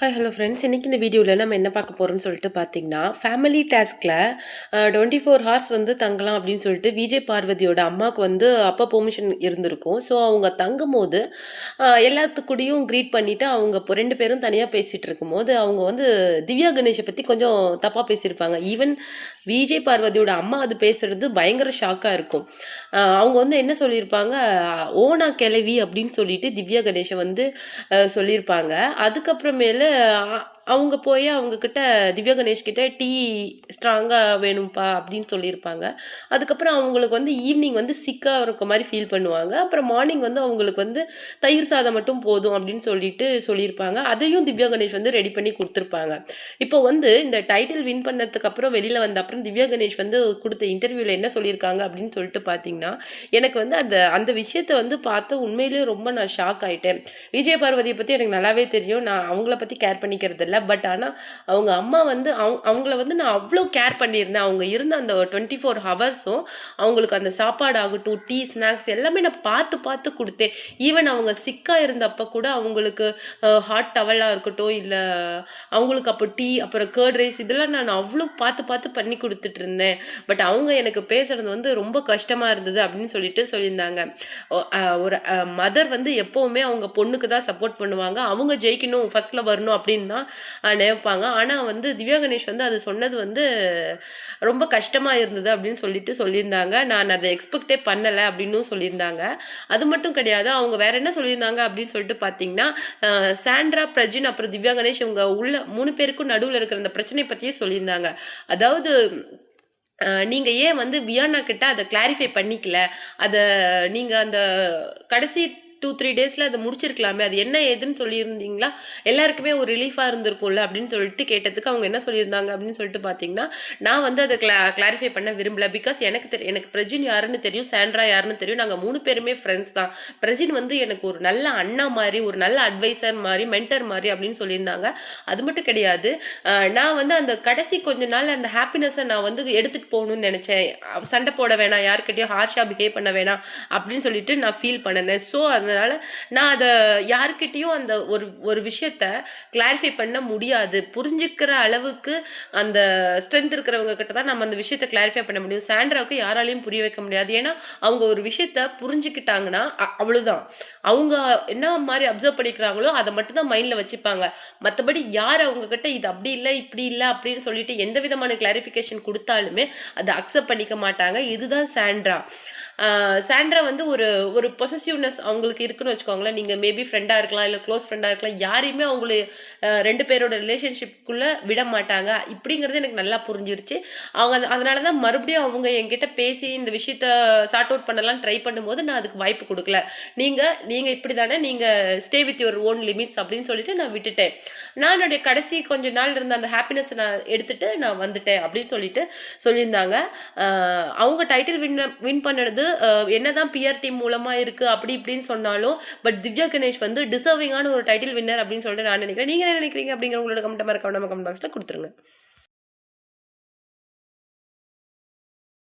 Hi hello friends இன்றைக்கி இந்த வீடியோவில் நம்ம என்ன பார்க்க போகிறோம்னு சொல்லிட்டு பார்த்தீங்கன்னா ஃபேமிலி டாஸ்கில் டுவெண்ட்டி ஃபோர் ஹார்ஸ் வந்து தங்கலாம் அப்படின்னு சொல்லிட்டு விஜய் பார்வதியோட அம்மாவுக்கு வந்து அப்போ பெர்மிஷன் இருந்திருக்கும். ஸோ அவங்க தங்கும் போது எல்லாத்துக்கூடையும் க்ரீட் பண்ணிவிட்டு அவங்க இப்போ ரெண்டு பேரும் தனியாக பேசிகிட்டு இருக்கும்போது அவங்க வந்து திவ்யா கணேஷை பற்றி கொஞ்சம் தப்பாக பேசியிருப்பாங்க. ஈவன் விஜய் பார்வதியோட அம்மா அது பேசுகிறது பயங்கர ஷாக்காக இருக்கும். அவங்க வந்து என்ன சொல்லியிருப்பாங்க? ஓனா கிளவி அப்படின்னு சொல்லிட்டு திவ்யா கணேஷை வந்து சொல்லியிருப்பாங்க. அதுக்கப்புறமேலு அவங்க போய் அவங்கக்கிட்ட திவ்யா கணேஷ் கிட்ட டீ ஸ்ட்ராங்காக வேணும்ப்பா அப்படின்னு சொல்லியிருப்பாங்க. அதுக்கப்புறம் அவங்களுக்கு வந்து ஈவினிங் வந்து சிக்காக இருக்க மாதிரி ஃபீல் பண்ணுவாங்க. அப்புறம் மார்னிங் வந்து அவங்களுக்கு வந்து தயிர் சாதம் மட்டும் போதும் அப்படின்னு சொல்லிட்டு சொல்லியிருப்பாங்க. அதையும் திவ்யா கணேஷ் வந்து ரெடி பண்ணி கொடுத்துருப்பாங்க. இப்போ வந்து இந்த டைட்டில் வின் பண்ணதுக்கு அப்புறம் வெளியில் வந்த அப்புறம் திவ்யா கணேஷ் வந்து கொடுத்த இன்டர்வியூவில் என்ன சொல்லியிருக்காங்க அப்படின்னு சொல்லிட்டு பார்த்தீங்கன்னா எனக்கு வந்து அந்த அந்த விஷயத்தை வந்து பார்த்து உண்மையிலேயே ரொம்ப நான் ஷாக் ஆகிட்டேன் விஜய பார்வதியை பற்றி எனக்கு நல்லாவே தெரியும். நான் அவங்கள பற்றி கேர் பண்ணிக்கிறது இல்லை பட் ஆனால் அவங்க அம்மா வந்து அவங்க அவங்கள வந்து நான் அவ்வளோ கேர் பண்ணியிருந்தேன். அவங்க இருந்த அந்த டுவெண்ட்டி ஃபோர் ஹவர்ஸும் அவங்களுக்கு அந்த சாப்பாடு ஆகட்டும் டீ ஸ்நாக்ஸ் எல்லாமே நான் பார்த்து பார்த்து கொடுத்தேன். ஈவன் அவங்க சிக்காக இருந்தப்போ கூட அவங்களுக்கு ஹாட் டவலாக இருக்கட்டும் இல்லை அவங்களுக்கு அப்போ டீ அப்புறம் கேர்ட் ரைஸ் இதெல்லாம் நான் அவ்வளோ பார்த்து பார்த்து பண்ணி கொடுத்துட்டு இருந்தேன் பட் அவங்க எனக்கு பேசுறது வந்து ரொம்ப கஷ்டமாக இருந்தது அப்படின்னு சொல்லிட்டு சொல்லியிருந்தாங்க. ஒரு மதர் வந்து எப்போவுமே அவங்க பொண்ணுக்கு தான் சப்போர்ட் பண்ணுவாங்க. அவங்க ஜெயிக்கணும் ஃபஸ்ட்டில் வரணும் அப்படின்னா நினைப்பாங்க. ஆனால் வந்து திவ்யா கணேஷ் வந்து அது சொன்னது வந்து ரொம்ப கஷ்டமாக இருந்தது அப்படின்னு சொல்லிட்டு சொல்லியிருந்தாங்க. நான் அதை எக்ஸ்பெக்டே பண்ணலை அப்படின்னும் சொல்லியிருந்தாங்க. அது மட்டும் கிடையாது அவங்க வேற என்ன சொல்லியிருந்தாங்க அப்படின்னு சொல்லிட்டு பார்த்தீங்கன்னா சாண்ட்ரா பிரஜின் அப்புறம் திவ்யா கணேஷ் இவங்க உள்ள மூணு பேருக்கும் நடுவில் இருக்கிற அந்த பிரச்சனை பற்றியே சொல்லியிருந்தாங்க. அதாவது நீங்கள் ஏன் வந்து வியானா கிட்ட அதை கிளாரிஃபை பண்ணிக்கல? அதை நீங்கள் அந்த கடைசி டூ த்ரீ டேஸில் அதை முடிச்சிருக்கலாமே. அது என்ன ஏதுன்னு சொல்லியிருந்தீங்களா? எல்லாருக்குமே ஒரு ரிலீஃபாக இருந்திருக்கும்ல அப்படின்னு சொல்லிட்டு கேட்டதுக்கு அவங்க என்ன சொல்லியிருந்தாங்க அப்படின்னு சொல்லிட்டு பார்த்தீங்கன்னா நான் வந்து அதை கிளா கிளாரிஃபை பண்ண விரும்பல. பிகாஸ் எனக்கு தெரியும் எனக்கு பிரஜின் யாருன்னு தெரியும் சாண்ட்ரா யாருன்னு தெரியும். நாங்கள் மூணு பேருமே ஃப்ரெண்ட்ஸ் தான். பிரஜின் வந்து எனக்கு ஒரு நல்ல அண்ணா மாதிரி ஒரு நல்ல அட்வைசர் மாதிரி மென்டர் மாதிரி அப்படின்னு சொல்லியிருந்தாங்க. அது மட்டும் கிடையாது. நான் வந்து அந்த கடைசி கொஞ்ச நாள் அந்த ஹாப்பினஸை நான் வந்து எடுத்துகிட்டு போகணும்னு நினச்சேன். சண்டை போட வேணாம் யாருக்கிட்டையும் ஹார்ஷாக பிஹேவ் பண்ண வேணாம் அப்படின்னு சொல்லிட்டு நான் ஃபீல் பண்ணினேன் ஸோ அதனால் நான் அதை யாருக்கிட்டேயும் அந்த ஒரு ஒரு விஷயத்த கிளாரிஃபை பண்ண முடியாது. புரிஞ்சுக்கிற அளவுக்கு அந்த ஸ்ட்ரென்த் இருக்கிறவங்க கிட்ட தான் நம்ம அந்த விஷயத்த கிளாரிஃபை பண்ண முடியும். சாண்ட்ராவுக்கு யாராலையும் புரிய வைக்க முடியாது. ஏன்னா அவங்க ஒரு விஷயத்த புரிஞ்சுக்கிட்டாங்கன்னா அ- அவ்வளவுதான். அவங்க என்ன மாதிரி அப்சர்வ் பண்ணிக்கிறாங்களோ அதை மட்டும்தான் மைண்டில் வச்சுப்பாங்க. மற்றபடி யார் அவங்க கிட்ட இது அப்படி இல்லை இப்படி இல்லை அப்படின்னு சொல்லிட்டு எந்த விதமான கிளாரிஃபிகேஷன் கொடுத்தாலுமே அதை அக்செப்ட் பண்ணிக்க மாட்டாங்க. இதுதான் சாண்ட்ரா. சாண்ட்ரா வந்து ஒரு ஒரு பொசசிவ்னஸ் அவங்களுக்கு இருக்குன்னு வச்சுக்கோங்களேன். நீங்கள் மேபி ஃப்ரெண்டாக இருக்கலாம் இல்லை க்ளோஸ் ஃப்ரெண்டாக இருக்கலாம் யாரையுமே அவங்கள ரெண்டு பேரோட ரிலேஷன்ஷிப்புக்குள்ளே விட மாட்டாங்க. இப்படிங்கிறது எனக்கு நல்லா புரிஞ்சிருச்சு. அவங்க அதனால தான் மறுபடியும் அவங்க என்கிட்ட பேசி இந்த விஷயத்த சார்ட் அவுட் பண்ணலாம் ட்ரை பண்ணும்போது நான் அதுக்கு வாய்ப்பு கொடுக்கல. நீங்கள் நீங்கள் இப்படி தானே நீங்கள் stay with your own limits அப்படின்னு சொல்லிட்டு நான் விட்டுட்டேன். நான் என்னுடைய கடைசி கொஞ்ச நாள் இருந்த அந்த ஹாப்பினஸ் நான் எடுத்துட்டு நான் வந்துட்டேன் அப்படின்னு சொல்லிட்டு சொல்லியிருந்தாங்க. அவங்க டைட்டில் வின் வின் பண்ணது என்னதான் பிஆர் டீம் மூலமா இருக்கு அப்படி இப்படின்னு சொன்னாலும் பட் திவ்யா கணேஷ் வந்து டிசர்விங்கான ஒரு டைட்டில் வின்னர் அப்படின்னு சொல்லிட்டு நான் நினைக்கிறேன். நீங்க என்ன நினைக்கிறீங்க அப்படிங்கிற உங்களோட கமெண்ட் மறக்காம நம்ம கமெண்ட் பாக்ஸ்ல கொடுத்துருங்க.